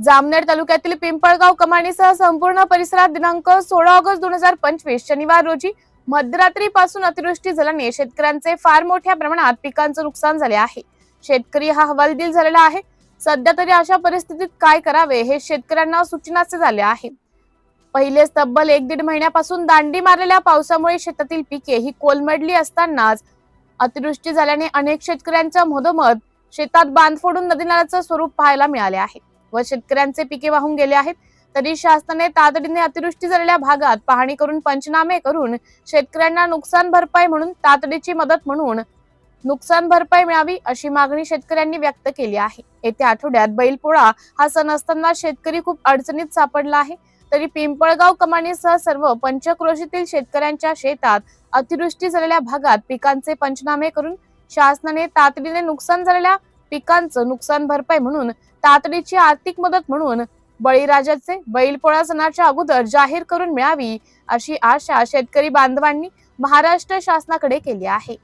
जामनेर तालुक्यातील पिंपळगाव कमानीसह संपूर्ण परिसरात दिनांक सोळा ऑगस्ट दोन हजार पंचवीस शनिवार रोजी मध्यरात्रीपासून अतिवृष्टी झाल्याने शेतकऱ्यांचे फार मोठ्या प्रमाणात पिकांचं नुकसान झाले आहे. शेतकरी हा हवालदिल झालेला आहे. सध्या तरी अशा परिस्थितीत काय करावे हे शेतकऱ्यांना सूचनाचे झाले आहे. पहिले तब्बल एक दीड महिन्यापासून दांडी मारलेल्या पावसामुळे शेतातील पिके ही कोलमडली असतानाच अतिवृष्टी झाल्याने अनेक शेतकऱ्यांच्या मधोमध शेतात बांध फोडून नदी नाल्याचं स्वरूप पाहायला मिळाले आहे. व शेतकऱ्यांचे पिके वाहून गेले आहेत. तरी शासनाने तातडीने अतिवृष्टी झालेल्या भागात पाहणी करून पंचनामे करून शेतकऱ्यांना नुकसान भरपाई म्हणून तातडीची मदत म्हणून नुकसान भरपाई मिळावी अशी मागणी शेतकऱ्यांनी व्यक्त केली आहे. येत्या आठवड्यात बैलपोळा हा सण असताना शेतकरी खूप अडचणीत सापडला आहे. तरी पिंपळगाव कमानीसह सर्व पंचक्रोशीतील शेतकऱ्यांच्या शेतात अतिवृष्टी झालेल्या भागात पिकांचे पंचनामे करून शासनाने तातडीने नुकसान झालेल्या पिकांचं नुकसान भरपाई म्हणून तातडीची आर्थिक मदत म्हणून बळीराजाचे बैलपोळा सणाच्या अगोदर जाहीर करून मिळावी अशी आशा शेतकरी बांधवांनी महाराष्ट्र शासनाकडे केली आहे.